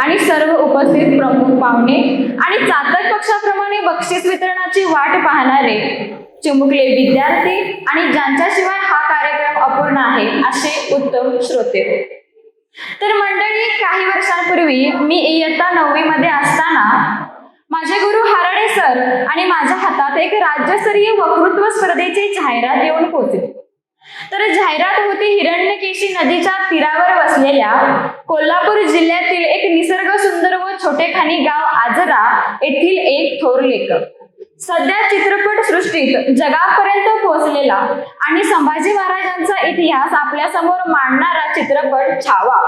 आणि सर्व उपस्थित प्रमुख पाहुणे आणि चातक पक्षाप्रमाणे बक्षीस वितरणाची वाट पाहणारे चिमुकले विद्यार्थी आणि ज्यांच्याशिवाय हा कार्यक्रम अपूर्ण आहे असे उत्तम श्रोते. तर मंडळी काही वर्षांपूर्वी मी इयत्ता नववी मध्ये असताना माझे गुरु हराडे सर आणि माझ्या हातात एक राज्यस्तरीय वक्तृत्व स्पर्धेची जाहिरात येऊन पोहोचली. तर जाहिरात होती हिरण्यकेशी नदीच्या तीरावर वसलेल्या कोल्हापूर जिल्ह्यातील एक निसर्ग सुंदर व छोटेखानी गाव आजरा येथील एक थोर लेखक. सध्या चित्रपट सृष्टीत जगापर्यंत पोहोचलेला आणि संभाजी महाराजांचा इतिहास आपल्यासमोर मांडणारा चित्रपट छावा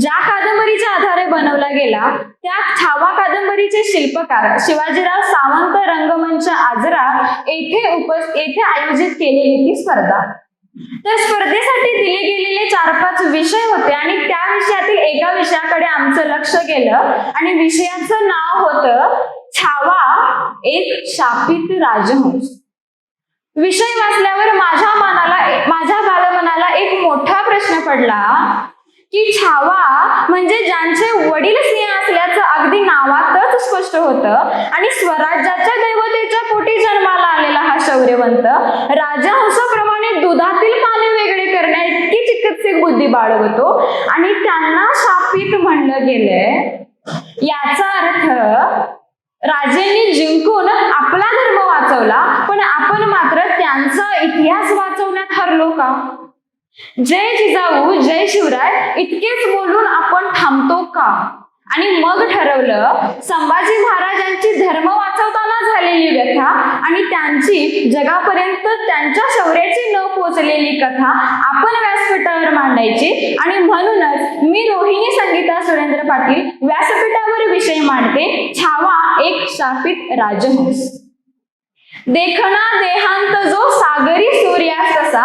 ज्या कादंबरीच्या आधारे बनवला गेला त्या छावा कादंबरीचे शिल्पकार शिवाजीराव सावंत रंगमंच आजरा येथे उप येथे आयोजित केलेली ती स्पर्धा. तर स्पर्धेसाठी दिले गेलेले चार पाच विषय होते आणि त्या विषयातील एका विषयाकडे आमचं लक्ष गेलं आणि विषयाचं नाव होतं छावा एक शापित राजहंस. विषय वाचल्यावर माझ्या मनाला माझ्या बालमनाला एक मोठा प्रश्न पडला की छावा म्हणजे ज्यांचे वडील सिंह अगदी नावातच स्पष्ट होतं. आणि स्वराज्याच्या दैवतेच्या पोटी जन्माला आलेला हा शौर्यवंत राजा राजहंसाप्रमाणे दुधातील पाणी वेगळे करण्या इतकी चिकित्सक बुद्धी बाळगतो. आणि त्यांना शापित म्हणलं गेलंय. याचा अर्थ राजेंनी जिंकून आपला धर्म वाचवला पण आपण मात्र त्यांचा इतिहास वाचवण्यात हरलो का? जय जिजाऊ जय शिवराय इतकेच बोलून आपण थांबतो का? आणि मग ठरवलं संभाजी महाराजांची धर्म वाचवताना झालेली व्यथा आणि त्यांची जगापर्यंत त्यांच्या शौर्याची न पोचलेली कथा आपण व्यासपीठावर मांडायची. आणि म्हणूनच मी रोहिणी संगीता सुरेंद्र पाटील व्यासपीठावर विषय मांडते. छावा एक शापित राजहंस. देखना देहांत जो सागरी सूर्यास तसा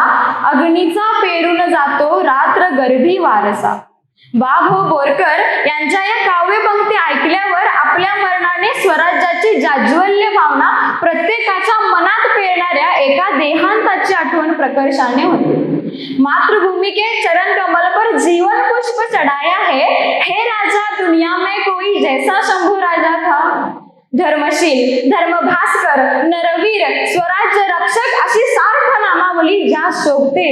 अग्नीचा पेरून जातो रात्र गर्भी वारसा. बाभो बोरकर यांच्या या काव्यपंक्ती ऐकल्यावर आपल्या मरणाने स्वराज्याची जाज्वल्य भावना प्रत्येकाच्या मनात पेरणाऱ्या एका देहांताची आठवण प्रकर्षाने होती. मातृभूमि के चरण कमल पर जीवन पुष्प चढ़ाया है. हे राजा दुनिया में कोई जैसा शंभू राजा था. धर्मशील धर्मभास्कर नरवीर स्वराज्य रक्षक अशी सार्थ मुली ज्या शोभते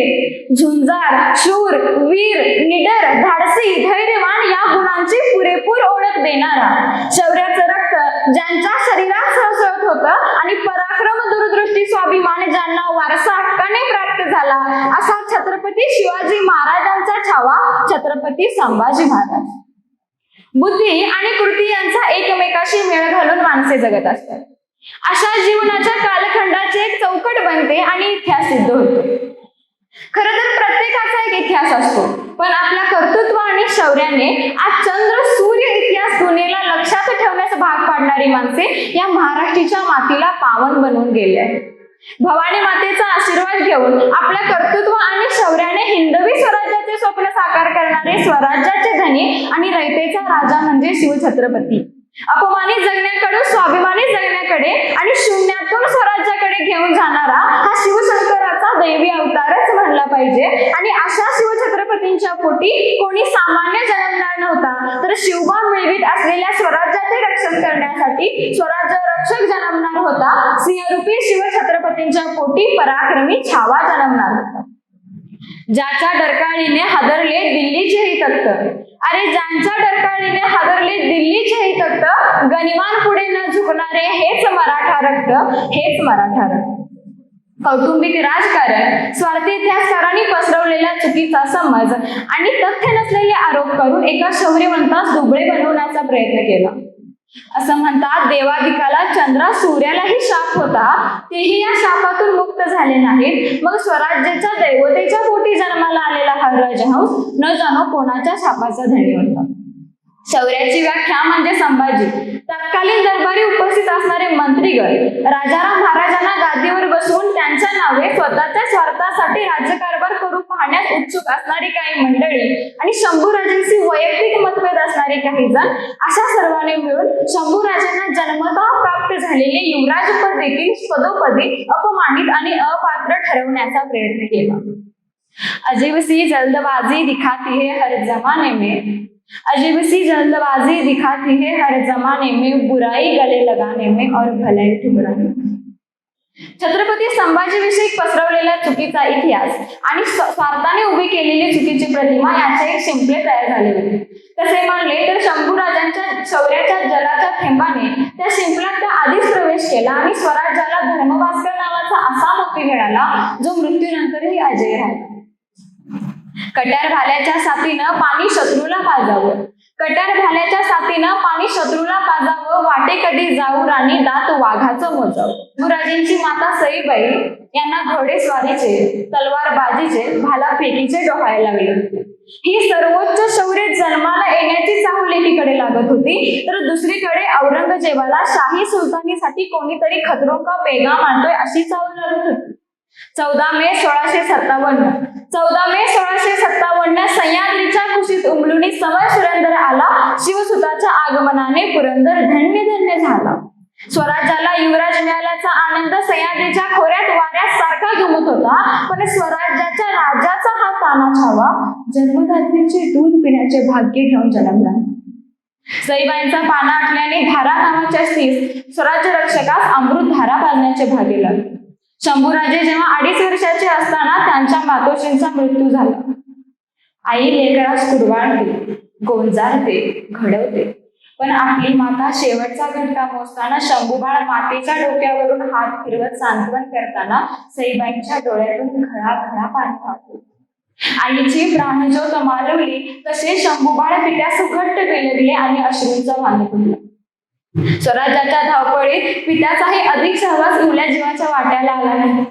झुंजार शूर वीर निडर धाडसी धैर्यवान या गुणांची पुरेपूर ओळख देणारा. शौर्याचं रक्त ज्यांच्या शरीरात सळसळत होतं आणि पराक्रम दूरदृष्टी स्वाभिमान ज्यांना वारसा हक्काने प्राप्त झाला असा छत्रपती शिवाजी महाराजांचा छावा छत्रपती संभाजी महाराज. बुद्धी आणि कृती यांचा एकमेकाशी मेळ घालून माणसे जगत असतात. अशा जीवनाच्या कालखंडाचे एक चौकट बनते आणि इतिहास सिद्ध होतो. खर तर प्रत्येकाचा एक इतिहास असतो पण आपल्या कर्तृत्व आणि शौर्याने आज चंद्र सूर्य इतिहास दुनियेला लक्षात ठेवण्यास भाग पाडणारी माणसे या महाराष्ट्रीच्या मातीला पावन बनवून गेले आहेत. भवानी मातेचा आशीर्वाद घेऊन आपल्या कर्तृत्व आणि शौर्याने हिंदवी स्वराज्याचे स्वप्न साकार करणारे स्वराज्याचे धनी आणि रयतेचा राजा म्हणजे शिवछत्रपती. अपमानी जगण्याकडून स्वाभिमानी जगण्याकडे आणि शून्यातून स्वराज्याकडे घेऊन जाणारा हा शिवशंकराचा दैवी अवतारच म्हणला पाहिजे. आणि अशा शिवछत्रपतींच्या पोटी कोणी सामान्य जन्मणार नव्हता तर शिवबा मिळवीत असलेल्या स्वराज्याचे रक्षण करण्यासाठी स्वराज्य रक्षक जन्मणार होता. सिंहरूपी शिवछत्रपतींच्या पोटी पराक्रमी छावा जन्मणार होता. ज्याच्या डरकाळीने हादरले दिल्लीचेही तख्त. अरे ज्यांच्या डरकाळीने हादरले दिल्लीचेही तख्त गनिमान पुढे न झुकणारे हेच मराठा रक्त हेच मराठा रक्त. कौटुंबिक राजकारण स्वार्थी इतिहासकारांनी पसरवलेला चुकीचा समज आणि तथ्य नसलेले आरोप करून एका शौर्यवंतास दुबळे बनवण्याचा प्रयत्न केला. असं म्हणतात देवादिकाला चंद्रा सूर्यालाही शाप होता तेही या शापातून मुक्त झाले नाहीत. मग स्वराज्याच्या दैवतेच्या पोटी जन्माला आलेला हा राजहंस न जाणो कोणाच्या शापाचा धनी होता. शौर्याची व्याख्या म्हणजे संभाजी. तत्कालीन दरबारी उपस्थित असणारे मंत्रीगण राजाराम महाराज आहे स्वतःच्या स्वार्थासाठी राज्यकारभार करू पाहण्यास उत्सुक असणारी काही मंडळी आणि शंभूराजांशी वैयक्तिक मतभेद असणारे काही जण अशा सर्वांनी मिळून शंभूराजांना जन्मतः प्राप्त झालेले युवराज पद देखील पदोपदी अपमानित आणि अपात्र ठरवण्याचा प्रयत्न केला. अजीब सी जल्दबाजी दिखाती है हर जमाने में. अजीब सी जल्दबाजी दिखाती है हर जमाने में बुराई गले लगाने में और भलाई ठुकराने में. छत्रपती संभाजीविषयी पसरवलेला चुकीचा इतिहास आणि स्वार्थाने उभी केलेली चुकीची प्रतिमा याचे एक शिंपले तयार झाले होते. तसे म्हणले तर शंभूराजांच्या शौर्याच्या जलाच्या थेंबाने त्या शिंपल्यात त्या आधीच प्रवेश केला आणि स्वराज्याला धर्मभास्कर नावाचा असा मोपी मिळाला जो मृत्यूनंतरही अजय राहिला. कट्यार भाल्याच्या साथीनं पाणी शत्रूला पाजावं. कटार भाल्याच्या साथीनं पाणी शत्रूला पाजावं वाटे कधी जाऊ राणी दात वाघाचं मोजाव. गुराजींची माता सईबाई यांना घोडेस्वारीचे तलवार बाजीचे भाला फेकीचे डोहायला लागले. होते ही सर्वोच्च शौर्य जन्माला येण्याची चाहूल एकीकडे लागत होती. तर दुसरीकडे औरंगजेबाला शाही सुलतानीसाठी कोणीतरी खतरों का पेगा मानतोय अशी चाहूल लागत होती. चौदा मे सोळाशे सत्तावन्न. चौदा मे सोळाशे सत्तावन्न सह्याद्रीच्या कुशीत उमलुनी समय सुरेंद्र आला. शिवसुताच्या आगमनाने पुरंदर धन्य धन्य झाला. स्वराज्याला युवराज मिळाल्याचा आनंद सह्याद्रीच्या खोऱ्यात वाऱ्यात सारखा घुमत होता. पण स्वराज्याच्या राजाचा हा ताना छावा जन्मदात्रीचे दूध पिण्याचे भाग्य घेऊन जन्मला. सईबाईंचा पाना आटल्याने धारा नावाच्या स्त्रीस स्वराज्य रक्षकास अमृत धारा बांधण्याचे भाग्य लागले शंभूराजे जेव्हा अडीच वर्षाचे असताना त्यांच्या मातोश्रींचा मृत्यू झाला. आई लेकरास कुरवाळते गोंजारते घडवते. पण आपली माता शेवटचा घटका मोजताना शंभूबाळ मातेच्या डोक्यावरून हात फिरवत सांत्वन करताना सईबाईंच्या डोळ्यातून खळा खळा पाणी वाहतो. आईची प्राणज्योत मालवली तसे शंभूबाळ पित्यास घट्ट गेले आणि अश्रूंचा वाणी स्वराज्याच्या धावपळीत पित्याचाही अधिक सहवास उल्या जीवाच्या वाट्याला आला नाही.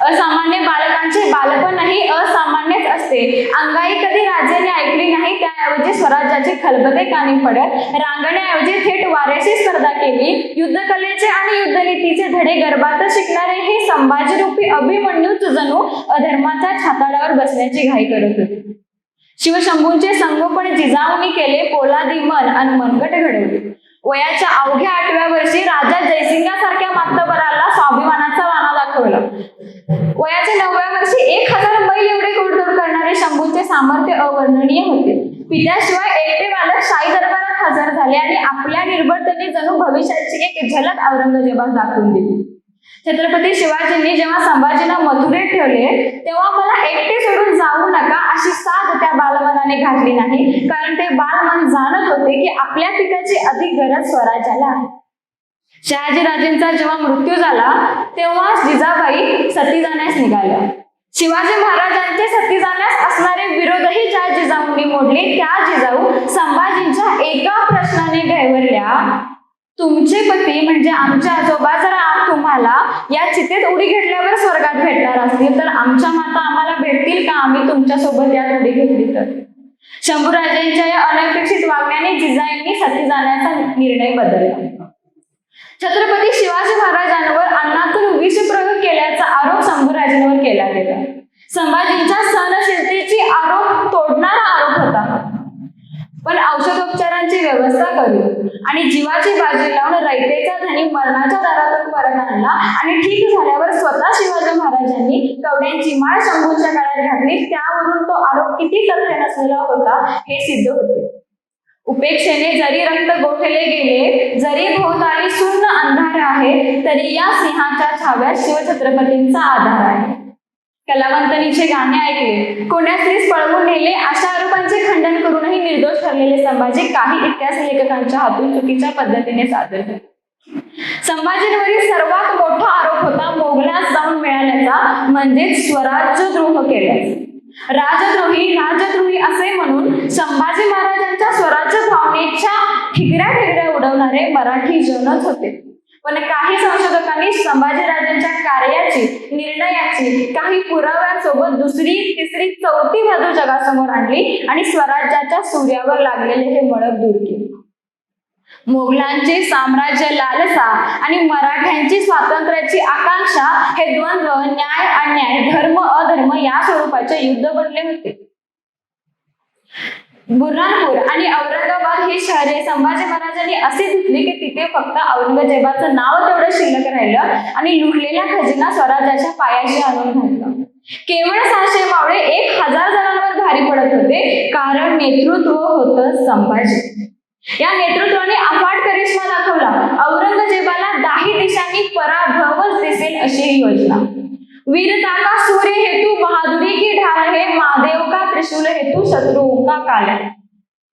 असामान्य बालकांचे बालपणही असामान्यच असते. अंगाई कधी राजाने ऐकली नाही त्याऐवजी स्वराज्याचे खलबते कानी पडत रांगण्याऐवजी थेट वाऱ्याशी स्पर्धा केली. युद्धकलेचे आणि युद्धनीतीचे धडे गर्भात शिकणारे हे संभाजीरूपी अभिमन्यूच जणू अधर्माच्या छाताडावर बसण्याची घाई करत होते. शिवशंभूंचे संगोपन जिजाऊनी केले पोलादी मन आणि मनगट घडवले. वयाच्या अवघ्या आठव्या वर्षी राजा जयसिंगासारख्या मातबराला स्वाभिमानाचा वाणा दाखवला. वयाच्या नवव्या वर्षी एक हजार मैल एवढे घोडदौड करणारे शंभूचे सामर्थ्य अवर्णनीय होते. पित्याशिवाय एकटे बालक शाही दरबारात हजर झाले आणि आपल्या निर्भरतेने जणू भविष्याची एक झलक औरंगजेबास दाखवून दिली. छत्रपती शिवाजींनी जेव्हा संभाजींना मथुरेत ठेवले तेव्हा मला एकटे सोडून जाऊ नका अशी साथ त्या बालमनाने घातली नाही. कारण ते बालमन जाणत होते की आपल्या पिकाची अधिक गरज स्वराज्याला आहे. शहाजीराजेंचा जेव्हा मृत्यू झाला तेव्हा जिजाबाई सती जाण्यास निघाल्या. शिवाजी महाराजांचे सती जाण्यास असणारे विरोधही ज्या जिजाऊंनी मोडले त्या जिजाऊ संभाजींच्या एका प्रश्नाने गैवरल्या तुमचे पती म्हणजे आमचे आजोबा जर तुम्हाला या चितेत उडी घेतल्यावर स्वर्गात भेटणार असतील तर आमच्या माता आम्हाला भेटतील का? आम्ही तुमच्यासोबत यात उडी घेतली तर. शंभूराजांच्या या अनपेक्षित वागण्याने जिजाईंनी सती जाण्याचा निर्णय बदलला. छत्रपती शिवाजी महाराजांवर अन्नातून विषप्रयोग केल्याचा आरोप शंभूराजांवर केला गेला. संभाजींच्या सहनशीलतेची आरोप तोडणारा आरोप होता. पण औषधोपचारांची व्यवस्था करू. आणि जीवाची बाजी लावून रयतेचा धनी मरणाच्या दारातून परत आणला आणि ठीक झाल्यावर स्वतः शिवाजी महाराजांनी कवड्यांची माळ शंभूच्या काळात घातली. त्यावरून तो आरोप किती सत्य नसलेला होता हे सिद्ध होते. उपेक्षेने जरी रक्त गोठले गेले जरी भोवताली शून्य अंधार आहे तरी या सिंहाच्या छाव्यात शिवछत्रपतींचा आधार आहे. कलावंतनीचे गाणे ऐकले. कोण्या पळवून नेले अशा आरोपांचे खंडन करूनही निर्दोष ठरलेले संभाजी काही इतिहास लेखकांच्या हातून चुकीच्या पद्धतीने सादर संभाजीवरील सर्वात मोठा आरोप होता मोगलास जाऊन मिळाल्याचा म्हणजेच स्वराज्यद्रोह केल्याचा. राजद्रोही राजद्रोही असे म्हणून संभाजी महाराजांच्या स्वराज्य भावनेच्या ठिगऱ्या ठिगऱ्या उडवणारे मराठी जनच होते. पण काही संशोधकांनी संभाजीराजांच्या कार्याची निर्णयाची काही पुराव्यांसोबत दुसरी तिसरी चौथी बाजू जगासमोर आणली आणि स्वराज्याच्या सूर्यावर लागलेले हे मळक दूर केले. मोगलांचे साम्राज्य लालसा आणि मराठ्यांची स्वातंत्र्याची आकांक्षा हे द्वंद्व न्याय अन्याय धर्म अधर्म या स्वरूपाचे युद्ध बनले होते. बुरहानपूर आणि औरंगाबाद ही शहरे संभाजी महाराजांनी असे धुतली की तिथे फक्त औरंगजेबाचं नाव तेवढं शिल्लक राहिलं आणि लुटलेला खजिना स्वराज्याच्या पायाशी आणून घातला. केवळ सहाशे मावळे एक हजार जणांवर भारी पडत होते कारण नेतृत्व होतं संभाजी. या नेतृत्वाने अफाट करिश्मा दाखवला. औरंगजेबाला दाही दिशांनी पराभवच दिसेल अशी ही योजना. वीरता का सूर्य हेतू बहादुरी की ढाल है महादेव का त्रिशूल हेतू शत्रुओं का काल है।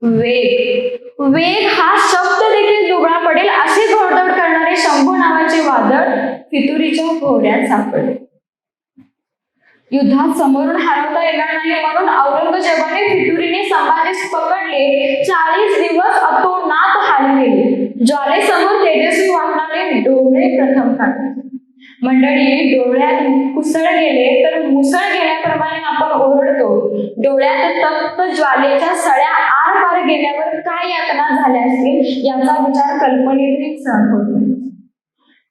वेग। वेग हा शब्द देखील दुबळा पडेल अशी घोडदौड करणारे शंभू नावाचे वादळ फितुरीच्या घोड्यात सापडले. युद्धात समोरून हरवता येणार नाही म्हणून औरंगजेबाने फितुरीने संभाजीस पकडले. चाळीस दिवस अतोनात हाल केले. ज्वालेसमोर तेजस्वी वाटणारे डोळे प्रथम काढले. मंडळी डोळ्यात कुसळ गेले तर मुसळ गेल्याप्रमाणे आपण ओरडतो. डोळ्यात तप्त ज्वालेच्या सळ्या आर पार गेल्यावर काय यातना झाल्या असतील याचा विचार कल्पनेतही सहन होत नाही.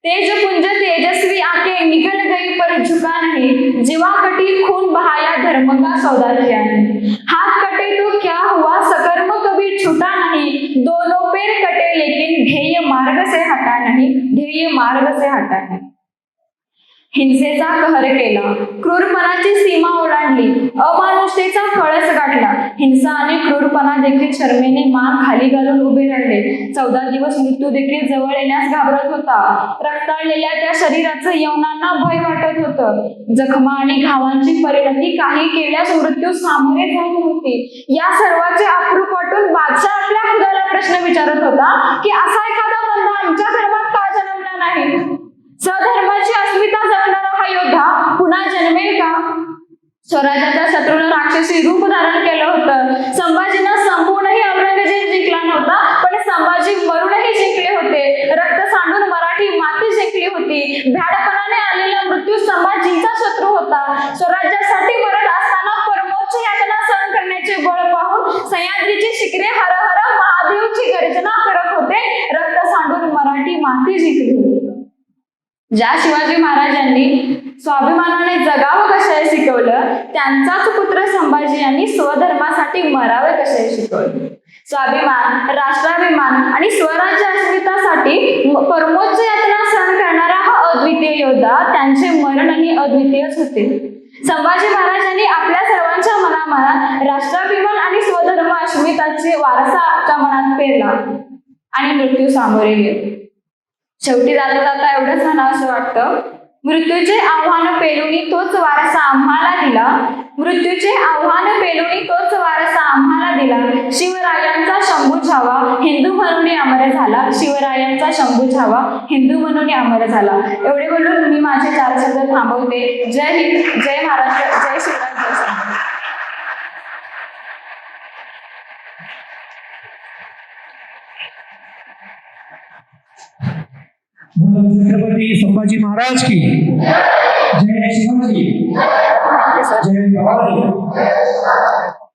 तेज पुंज तेजस्वी आके निकल गई पर झुका नहीं. जीवा कटी खून बहाया धर्म का सौदा किया नहीं हाथ कटे तो क्या हुआ सकर्म कभी छूटा नहीं. दोनों पैर कटे लेकिन ध्येय मार्ग से हटा नहीं. ध्येय मार्ग से हटा नहीं. हिंसेचा कहर केला. क्रूरपणाची सीमा ओलांडली. अमानुषतेचा कळस गाठला. हिंसा आणि क्रूरपणा देखील शर्मेने मान खाली घालून उभे राहिले. चौदा दिवस मृत्यू देखील जवळ येण्यास घाबरत होता. रक्ताळलेल्या त्या शरीराचं यवनांना भय वाटत होतं. जखमा आणि घावांची परिणती काही केल्यास मृत्यू सामोरे जात होती. या सर्वाचे अप्रूप वाटून बादशाह आपल्या खुदाला प्रश्न विचारत होता की असा एखादा बंदा आमच्या सह्याद्रीचे शिखरे हर हर महादेवची गर्जना करत होते. रक्त सांडून मराठी माती जिंकली. ज्या शिवाजी महाराजांनी स्वाभिमानाने जगावं कशाय शिकवलं? त्यांचाच पुत्र संभाजी यांनी स्वधर्मासाठी मरावे कशाय शिकवलं? स्वाभिमान राष्ट्राभिमान आणि स्वराज्य अस्मितासाठी परमोच्च यातना सहन करणारा हा अद्वितीय योद्धा त्यांचे मरणही अद्वितीयच होते. संभाजी महाराजांनी आपल्या सर्वांच्या मनामनात राष्ट्राभिमान आणि स्वधर्म अस्मिताचे वारसा मनात पेरला आणि मृत्यू सामोरे गेले. शेवटी जाता जाता एवढंच म्हणावं असं वाटतं. मृत्यूचे आव्हान पेलुनी तोच वारसा आम्हाला दिला. मृत्यूचे आव्हान पेलुनी तोच वारसा आम्हाला दिला. शिवरायांचा शंभू छावा हिंदू म्हणून अमर झाला. शिवरायांचा शंभू छावा हिंदू म्हणून अमर झाला. एवढे बोलून मी माझे चार शब्द थांबवते. जय हिंद जय महाराष्ट्र जय शिवराय जय शंभू छत्रपती संभाजी महाराज की जय शिवाजी. जय भवानी